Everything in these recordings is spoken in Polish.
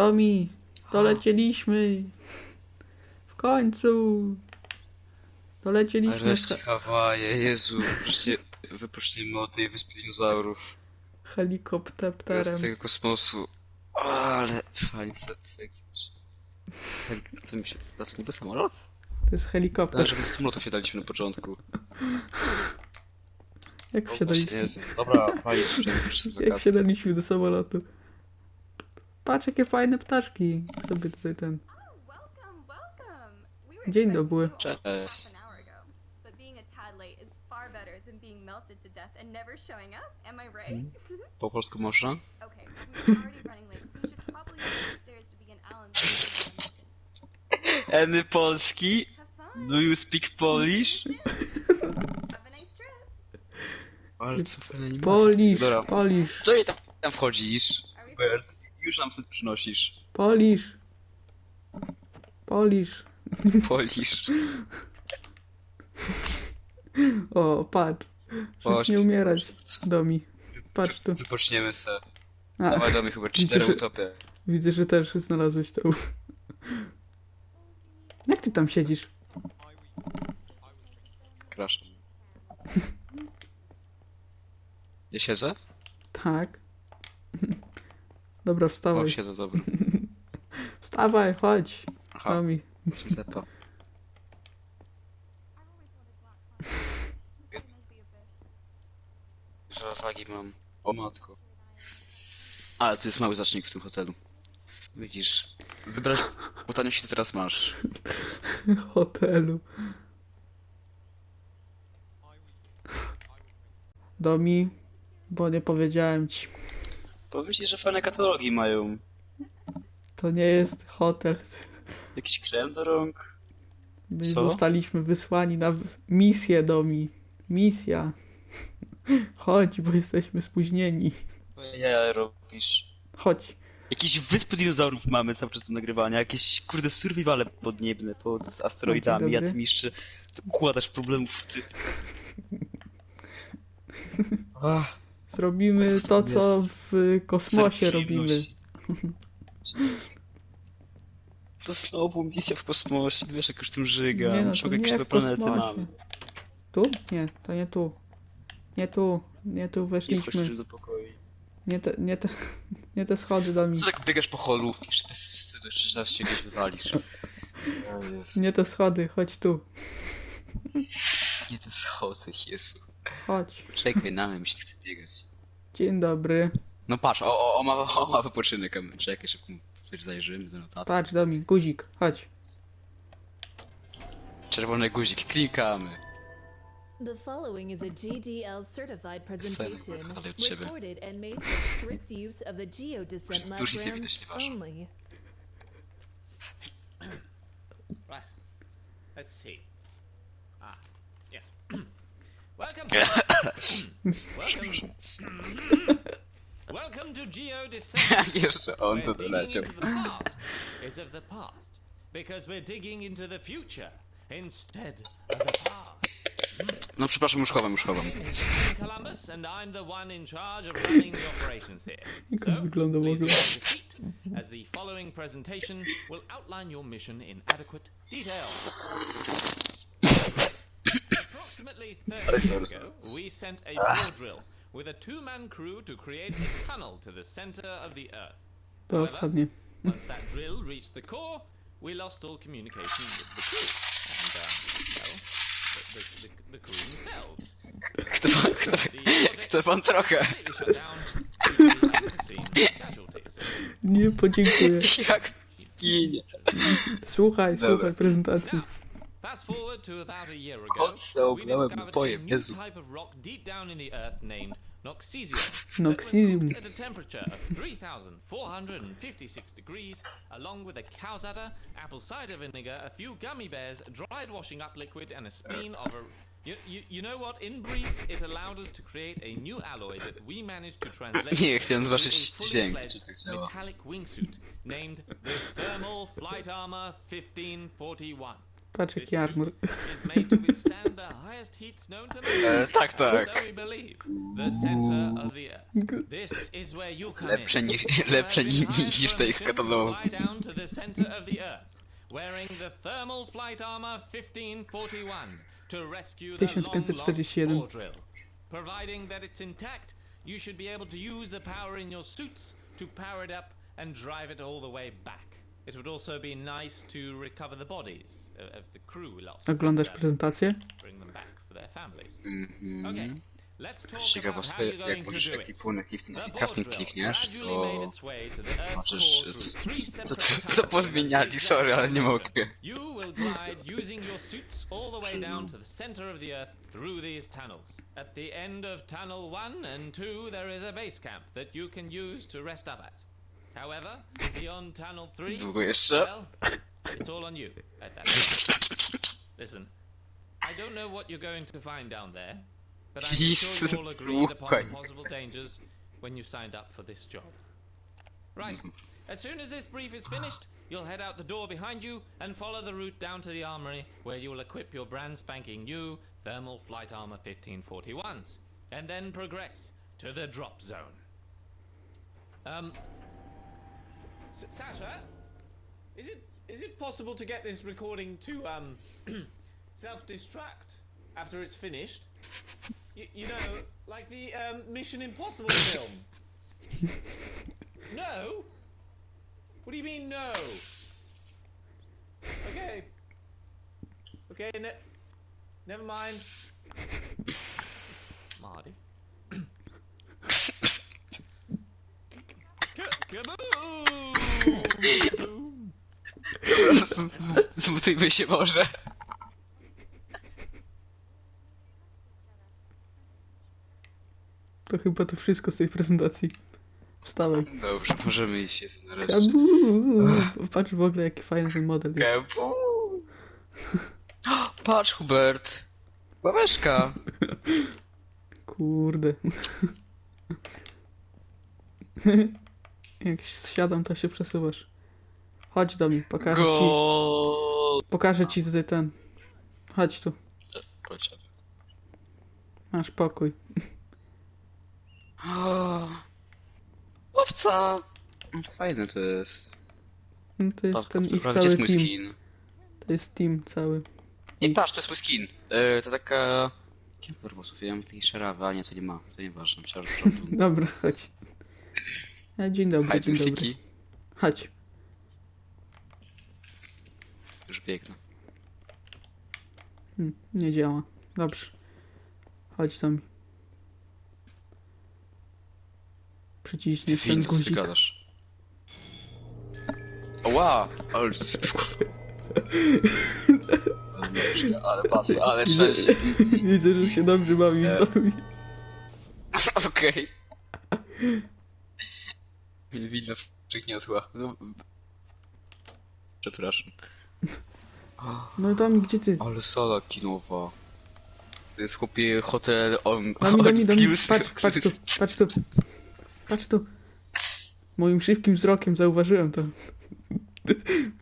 Domi, dolecieliśmy. W końcu. Dolecieliśmy. Nareszcie Hawaje, Jezu, wreszcie wypuścimy od tej wyspy dinozaurów. Helikopterem. Z tego kosmosu. Ale fajnie set jakiś. Hel- Co mi się... To niby samolot? To jest helikopter. Ale żeby do samolotu wsiadaliśmy na początku. Jak O, właśnie wsiadaliśmy? jest. Dobra, fajnie, Jak wakacje. wsiadaliśmy do samolotu? Patrz jakie fajne ptaszki. Sobie tutaj ten. Were Dzień dobry. Cześć. right? Po polsku można? Eny Polski? Do you speak Polish? Trip. Ale co fajne animacje. Polisz, Dobra. polisz, Co jej tam, tam wchodzisz? Bert, już nam coś przynosisz. polisz. Polisz. Polisz. O, patrz. Żeby Chodź. nie umierać. Domi. Patrz tu. Wypoczniemy se. A, Dawaj do mnie chyba cztery że- utopie. widzę, że też znalazłeś to. Jak ty tam siedzisz? Kraszam. Nie siedzę? Tak. Dobra, O, wstawaj. siedzę, dobra. Wstawaj, chodź. Aha, Domi. to jest zepa. Żelazagi mam. O matko. Ale to jest mały zacznik w tym hotelu. Widzisz, wybrać po taniości to teraz masz. hotelu. Domi, bo nie powiedziałem ci. Ci, że fajne katalogi mają. To nie jest hotel. Jakiś krem do rąk. My Co? zostaliśmy wysłani na misję Domi. Misja. Chodź, bo jesteśmy spóźnieni. Ja robisz. Chodź. Jakieś wyspy dinozaurów mamy cały czas do nagrywania, jakieś kurde survivale podniebne pod asteroidami, ja dobry. ty mi jeszcze układasz problemów w ty... Ach, Zrobimy to, co w kosmosie robimy. To znowu misja w kosmosie, wiesz jak już tym żyga, Nie no, muszę to jakieś nie nowe w planety kosmosie. mamy. Tu? Nie, to nie tu. Nie tu. Nie tu Nie weszliśmy. do pokoju. Nie te, nie te, nie te schody Domi. Co tak biegasz po holu? Jeszcze bez wstydu, zaraz się gdzieś wywalisz. O Jezu. Nie te schody, chodź tu. Nie te schody, Jezu. Chodź. Czekaj na mnie, mi się chce biegać. Dzień dobry. No patrz, o, o, o, ma, o ma wypoczynek, a my- czekaj, szybko coś zajrzymy do notatek. Patrz Domi, guzik, chodź. Czerwony guzik, klikamy. The following is a GDL certified presentation ale od ciebie. recorded and made for strict use of the GeoDescent Już nic nie nieważne. only. Right. Let's see. Welcome. To Geo. Jeszcze on digging doleciał. into the past is of the past because we're digging into the future instead of the past. No przepraszam, już chowam, już chowam. Columbus and I'm the one in charge of running the operations here. Jak on So, wygląda w ogóle? as the following presentation will outline your mission in adequate detail. Approximately 30 Ale years ago, we sent a bore drill with a two-man crew to create a tunnel to the center of the Earth. To odpadnie. Once that drill reached the core, we lost all communication with the crew. And, um, well, the, the, the, the crew themselves. Kto pan, kto, kto pan trochę? Nie podziękuję. Jak ginie. Słuchaj, słuchaj prezentacji. Now, fast forward to about a year ago, Kot se we discovered a new Jezu. type of rock deep down in the earth named Noxesium. Noxesium. That when cooked At a temperature of 3,456 degrees, along with a cow's udder, apple cider vinegar, a few gummy bears, dried washing up liquid, and a spleen of a. You, you, you know what? In brief, it allowed us to create a new alloy that we managed to translate Nie, chciałem into zobaczyć a fully dźwięk, fledged czy tak działa. metallic wingsuit named the Thermal Flight Armor 1541. Patrz This jaki armor. E, tak, tak. Lepsze have lepsze ni- niż te ich katalogu. Fly down to the center of the earth, wearing the thermal flight armor 1541 to rescue the long lost 1541. ore drill. Providing that it's intact, you should be able to use the power in your suits to power it up and drive it all the way back. It would also be nice to recover the bodies of, of the crew we lost. Oglądasz and, uh, prezentację? bring them back for their families. Mhm. Okay, let's talk Też about ciekawostka, how you're jak going to możesz do taki it. płynek i w ten The taki ore crafting drill klikniesz, gradually made to its way to the Earth's możesz... core through three Co, separate co, co tunnels pozmieniali? in a Sorry, ale nie zigzag mogę. You will glide using your suits all the way down to the center of the Earth through these tunnels. At the end of tunnel one and two, there is a base camp that you can use to rest up at. However, beyond tunnel three, Długo jeszcze? well, it's all on you at that point. Listen, I don't know what you're going to find down there, but I'm sure you all agreed upon the possible dangers when you signed up for this job. Right. As soon as this brief is finished, you'll head out the door behind you and follow the route down to the armory where you will equip your brand spanking new thermal flight armor 1541s and then progress to the drop zone. Um S- Sasha, is it is it possible to get this recording to um self-destruct after it's finished? Y- you know, like the um, Mission Impossible film. no. What do you mean no? Okay. Okay. Ne- never mind. Marty. Kaboom! Zbudujmy się może. To chyba to wszystko z tej prezentacji. Wstawaj. Dobrze, możemy iść jest nareszcie. Kabu! Patrz w ogóle jaki fajny ten model jest. Patrz, Hubert. Ławeczka. Kurde. Jak siadam, to się przesuwasz. Chodź do mnie, pokażę ci. Go. Pokażę ci tutaj ten. Chodź tu. Masz pokój. Łowca. Fajne to jest. No to jest ten ich cały jest mój team. skin? To jest team cały. Nie, patrz, to jest mój skin. E, to taka... Kim włosów? Ja mam taki szarawy, a nie, to nie ma. To nieważne, to Dobra, chodź. A, dzień dobry, Hide dzień and dobry. Chodź. Już biegnę. Hmm, nie działa. Dobrze. Chodź mnie. Przyciśnij ten co ty guzik. gadasz? Ła! Ale... ale pas, ale trzęsie. Widzę, że się dobrze bawisz E. do mnie. Okej. Winna przygniotła. No... Przepraszam. No Domi, gdzie ty? Ale sala kinowa. To jest chłopie hotel on... Domi, Domi, Domi, Plus- patrz, patrz tu, patrz tu. Patrz tu. Moim szybkim wzrokiem zauważyłem to.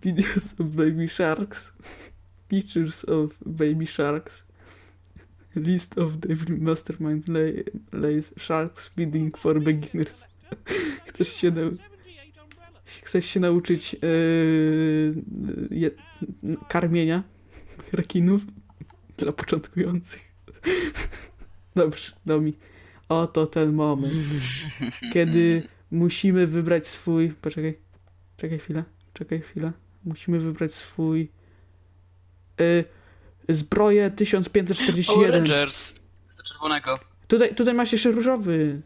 Videos of baby sharks. Pictures of baby sharks. List of Devil Mastermind lay, lays sharks feeding for beginners. Chcesz się, nau chcesz się nauczyć yy, karmienia rekinów dla początkujących. Dobrze, Domi. Oto ten moment, kiedy musimy wybrać swój. Poczekaj, czekaj chwilę, czekaj chwilę. Musimy wybrać swój. Y, zbroję 1541. Power Rangers. Z czerwonego. Tutaj, tutaj masz jeszcze różowy.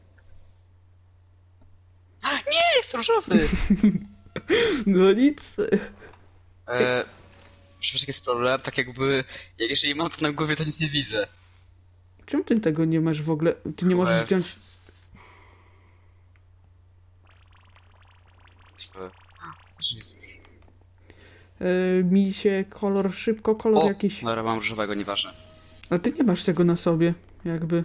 Nie, jest różowy. No nic. E, Przecież jaki jest problem? Tak jakby, jak jeżeli mam to na głowie, to nic nie widzę. Czemu ty tego nie masz w ogóle? Ty nie możesz Łeb. zdjąć. E, jest. Y, mi się kolor szybko, kolor O, jakiś. dobra, mam różowego, nieważne. A ty nie masz tego na sobie, jakby.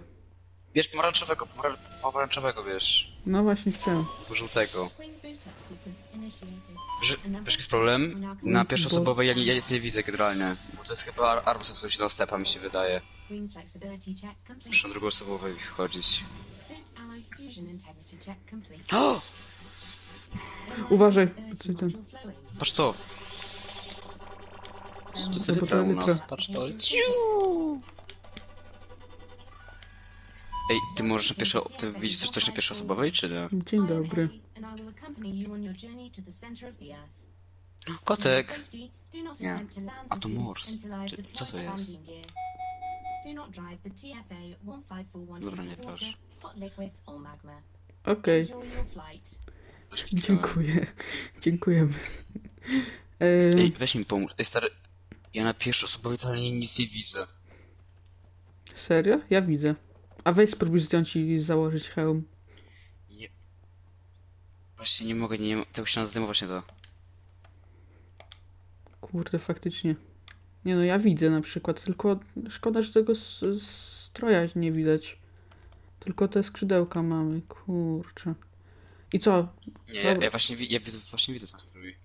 Bierz pomarańczowego, pomara- pomarańczowego bierz. No właśnie chciałem. Żółtego. Że, wiesz, jaki jest problem? Na pierwszoosobowej ja, nie- ja nic nie widzę generalnie. Bo to jest chyba Ar- Arbus, co się do stepa, mi się wydaje. Muszę na drugoosobowej chodzić. O! Uważaj, czy ten-. Patrz to! To jest Dobra, u nas, patrz to. Ej, ty możesz na pierwszo... Ty widzisz coś, coś na pierwszoosobowej, czy nie? Dzień dobry. Kotek! Nie. A to suit mors. until I have Czy- co to jest? landing gear. Do not drive the TFA 1541 Dobra, nie proszę. Okej, dziękuję. Dziękujemy. Ej, weź mi pomóż. Ej, stary... Ja na pierwszoosobowej totalnie nic nie widzę. serio? Ja widzę. A weź spróbuj zdjąć i założyć hełm. Nie... Właśnie nie mogę, nie... Tego się nazywa właśnie to. Kurde, faktycznie. Nie no, ja widzę na przykład, tylko szkoda, że tego stroja nie widać. Tylko te skrzydełka mamy, kurczę. I co? Nie, ja, Dobra. ja właśnie, ja widzę, właśnie widzę ten strój.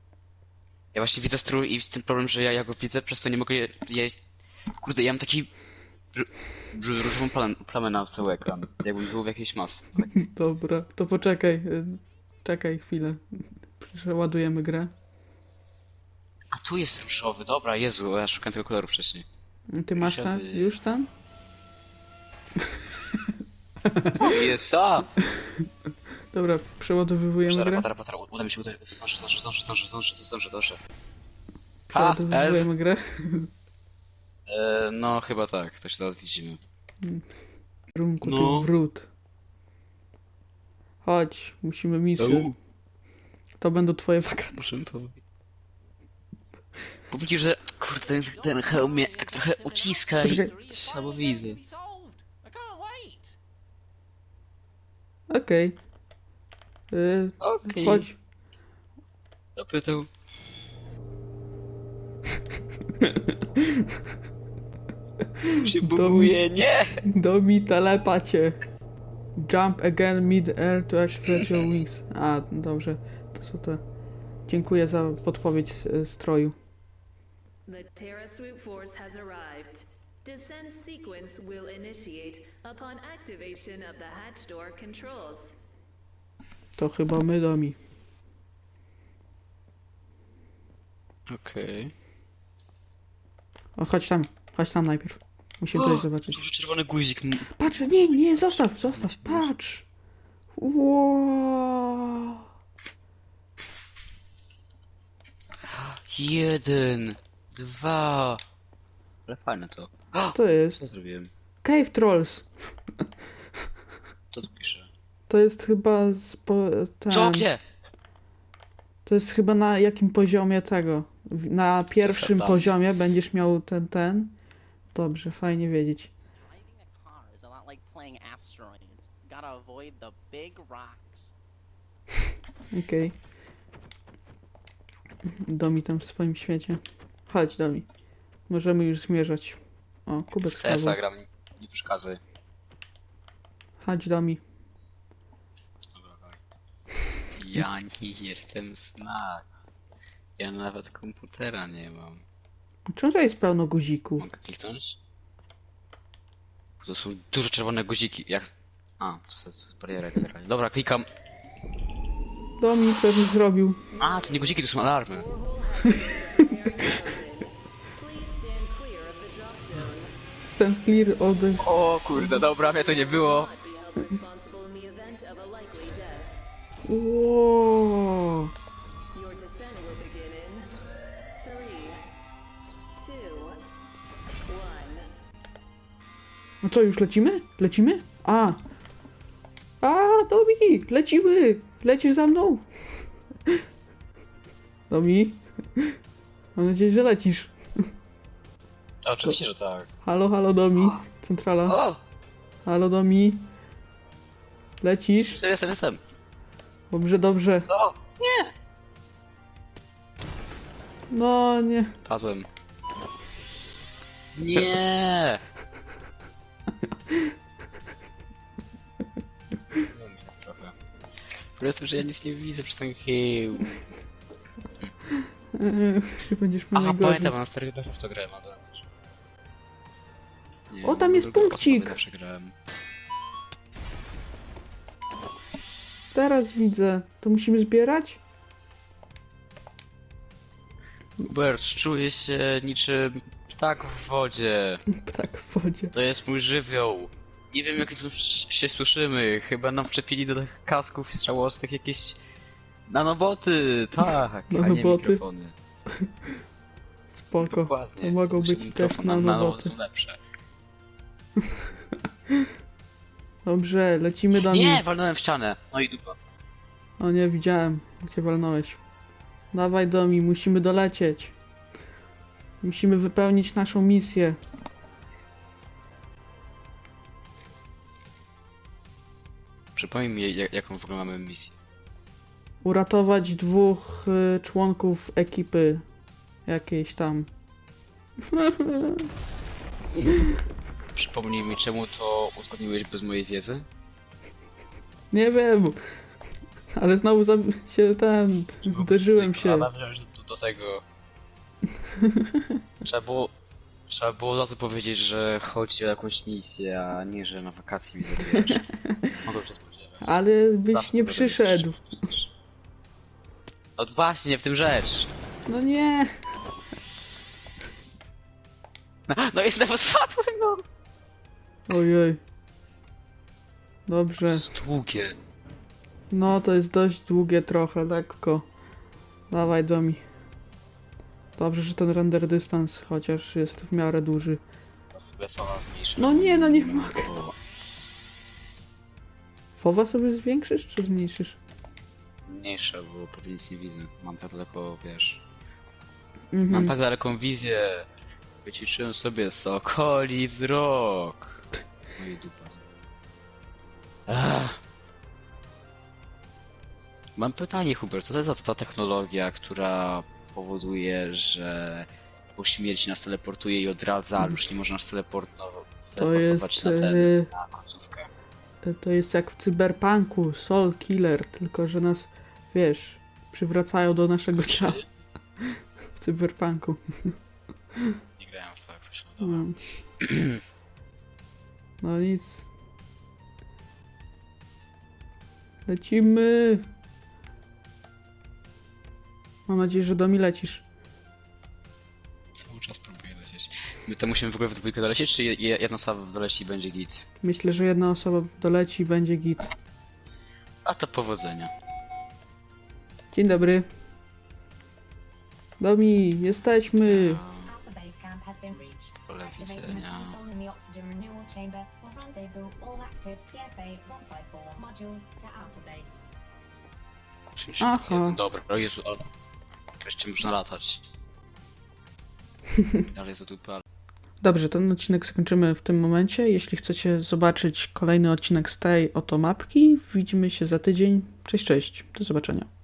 Ja właśnie widzę strój i z tym problem, że ja, ja go widzę, przez to nie mogę, je- ja jest... Kurde, ja mam taki... ró- różową plamę, plamę na cały ekran. Jakbym był w jakiejś masce. Dobra, to poczekaj. y, Czekaj chwilę. Przeładujemy grę. A tu jest różowy, dobra, Jezu, ja szukałem tego koloru wcześniej. Ty masz? Różowy. Już ten? Jest, a! Dobra, przeładowywujemy grę. Patara, patara, uda mi się, uda zdążę, zdążę, zdążę, zdążę, zdążę, zdążę, zdążę. Ha, Przeładowywujemy grę. E, no chyba tak, to się zaraz widzimy. W kierunku No. tu wrót. Chodź, musimy misję. To będą twoje wakacje. Muszę powiedzieć. Bo widzisz, że kurde, ten, ten hełm mnie tak trochę uciska i Poczekaj. słabo widzę. Okej. Y, Okej. Chodź. Zapytał. Się buguje? Nie! Domi telepacie. Jump again mid-air to activate your wings. A, dobrze. To są te. Dziękuję za podpowiedź e, stroju. The Terra Swoop Force has arrived. Descent sequence will initiate upon activation of the hatch door controls. To chyba my, Domi. Okej. O, chodź tam. Chodź tam najpierw. Musimy coś zobaczyć. Duży czerwony guzik. m- Patrz, nie, nie, zostaw, zostaw, patrz. Wow. Jeden. Dwa. Ale fajne to. To jest Co zrobiłem? Cave Trolls. Co tu pisze? To jest chyba z po, ten, Co? Gdzie? To jest chyba na jakim poziomie tego. W- Na pierwszym tam? poziomie będziesz miał ten, ten. Dobrze, fajnie wiedzieć. Driving a car is a lot like playing asteroids. Gotta avoid the big rocks. Okej. Domi tam w swoim świecie. Chodź, Domi. Możemy już zmierzać. O, kubek W CS-a spadł. gram. Nie przeszkadzaj. Chodź, Domi. Dobra, dawaj. Ja nie jestem znak. Ja nawet komputera nie mam. Czemu to jest pełno guzików? Mogę kliknąć? To są duże czerwone guziki. Jak... A, to jest, to jest bariera generalnie. Dobra, klikam. Domi, co byś zrobił? A, to nie guziki, to są alarmy. Stand clear the... O kurde, dobra, mnie to nie było. Not No co, już lecimy? Lecimy? A! A, Domi! Lecimy! Lecisz za mną! Domi? Mam nadzieję, że lecisz. Oczywiście, że tak. Halo, halo, Domi. Centrala. O! Halo, Domi. Lecisz? Jestem, jestem, jestem. Dobrze, dobrze. O! No, nie. Padłem. Nie! W tym, że ja nic nie widzę przez ten chył. Eee, Ty będziesz miał Aha, najgorzej. pamiętam, na starych desach w to grałem, ale... Nie, O, tam jest punkcik. osoby zawsze grałem. Teraz widzę. To musimy zbierać? Hubert, czuję się niczym ptak w wodzie. Tak, w wodzie. To jest mój żywioł. Nie wiem jak tu się słyszymy. Chyba nam wczepili do tych kasków strzałostych jakieś nanoboty. Tak, a nie Nanoboty? mikrofony. Spoko. Dokładnie. To mogą Znaczy, być też na- nanoboty. są lepsze. Dobrze, lecimy do Nie, walnąłem w ścianę. No i dupa. O nie, widziałem. Gdzie walnąłeś. Dawaj Domi, musimy dolecieć. Musimy wypełnić naszą misję. Przypomnij mi jak, jaką w ogóle mamy misję. Uratować dwóch y, członków ekipy. Jakiejś tam. Przypomnij mi czemu to uzgodniłeś bez mojej wiedzy? Nie wiem. Ale znowu za... się ten... Zderzyłem się. Ale wziąć do, do tego. Trzeba było. Trzeba było od razu powiedzieć, że chodzi o jakąś misję, a nie, że na wakacje mi zabierasz. Mogę spodziewać. Ale byś nie przyszedł. No właśnie, w tym rzecz. No nie. No, no i znowu spadłem, no. Ojej. Dobrze. jest długie. No to jest dość długie trochę, lekko. Dawaj Domi. Dobrze, że ten render dystans chociaż jest w miarę duży. Sobie fala. No nie, no nie mogę. Fowa sobie zwiększysz czy zmniejszysz? Mniejsze, bo prawie nic nie widzę. Mam tak daleko, wiesz. Mhm. Mam tak daleką wizję. Wyćwiczyłem sobie sokoli wzrok. I dupa. Ach. Mam pytanie, Hubert. Co to jest za ta technologia, która powoduje, że po śmierci nas teleportuje i odradza, ale już nie można nas teleportować, To teleportować jest, na, ten, e, na końcówkę? To, to jest jak w cyberpunku, Soul Killer, tylko że nas, wiesz, przywracają do naszego ciała w cyberpunku. Nie grałem w to, jak coś. No. no nic. Lecimy. Mam nadzieję, że do mi lecisz. My to musimy w ogóle w dwójkę dolecieć, czy je- je- jedna osoba doleci i będzie git? Myślę, że jedna osoba doleci i będzie git. A to powodzenia. Dzień dobry. Domi, jesteśmy. Alpha Base Camp has been reached. Pole Activating the widzenia. console in the oxygen renewal chamber will rendezvous all active TFA 154 modules to Alpha Base. 81, dobra, o Jezu, ale... Wreszcie można latać. Dalej za dupę, ale... Dobrze, ten odcinek skończymy w tym momencie. Jeśli chcecie zobaczyć kolejny odcinek z tej oto mapki, widzimy się za tydzień. Cześć, cześć. Do zobaczenia.